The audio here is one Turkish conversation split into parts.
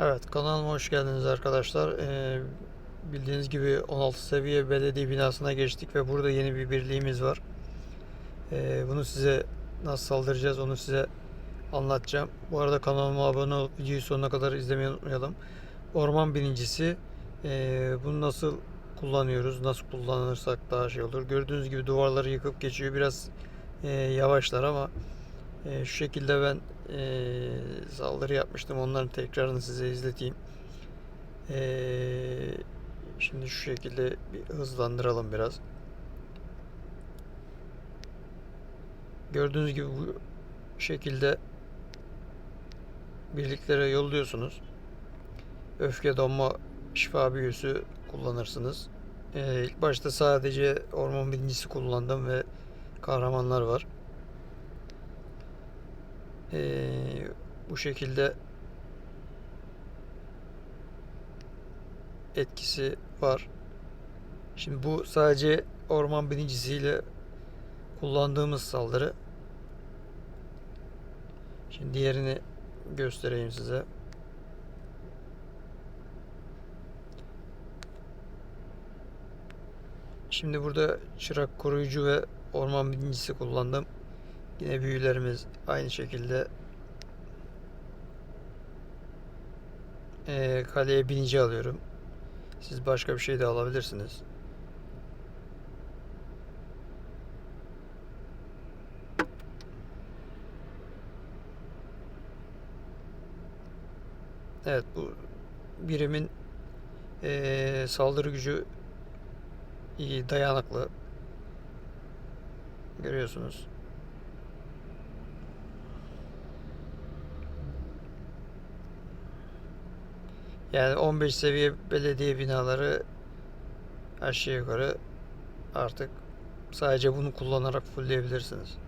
Evet kanalıma hoş geldiniz arkadaşlar. Ee, bildiğiniz gibi 16 seviye belediye binasına geçtik ve burada yeni bir birliğimiz var. Ee, bunu size nasıl saldıracağız onu size anlatacağım. Bu arada kanalıma abone olup videoyu sonuna kadar izlemeyi unutmayalım. Orman birincisi ee, bunu nasıl kullanıyoruz, nasıl kullanırsak daha şey olur. Gördüğünüz gibi duvarları yıkıp geçiyor. Biraz ee, yavaşlar ama ee, şu şekilde ben ee, saldırı yapmıştım. Onların tekrarını size izleteyim. Ee, şimdi şu şekilde bir hızlandıralım biraz. Gördüğünüz gibi bu şekilde birliklere yolluyorsunuz. Öfke donma şifa büyüsü kullanırsınız. Ee, ilk başta sadece orman birincisi kullandım ve kahramanlar var. Ee, bu şekilde etkisi var. Şimdi bu sadece orman birincisiyle kullandığımız saldırı. Şimdi diğerini göstereyim size. Şimdi burada çırak koruyucu ve orman birincisi kullandım. Yine büyülerimiz aynı şekilde Ee, kaleye binici alıyorum. Siz başka bir şey de alabilirsiniz. Evet bu birimin ee, saldırı gücü iyi dayanıklı. Görüyorsunuz. Yani 15 seviye belediye binaları aşağı yukarı artık sadece bunu kullanarak fullleyebilirsiniz.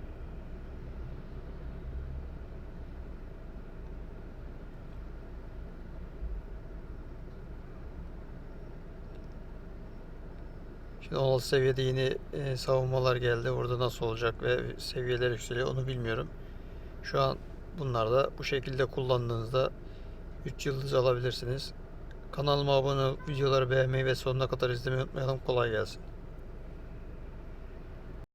Şimdi 16 seviyede yeni e, savunmalar geldi. Orada nasıl olacak ve seviyeler yükseliyor onu bilmiyorum. Şu an bunlarda bu şekilde kullandığınızda 3 yıldız alabilirsiniz. Kanalıma abone olup videoları beğenmeyi ve sonuna kadar izlemeyi unutmayalım. Kolay gelsin.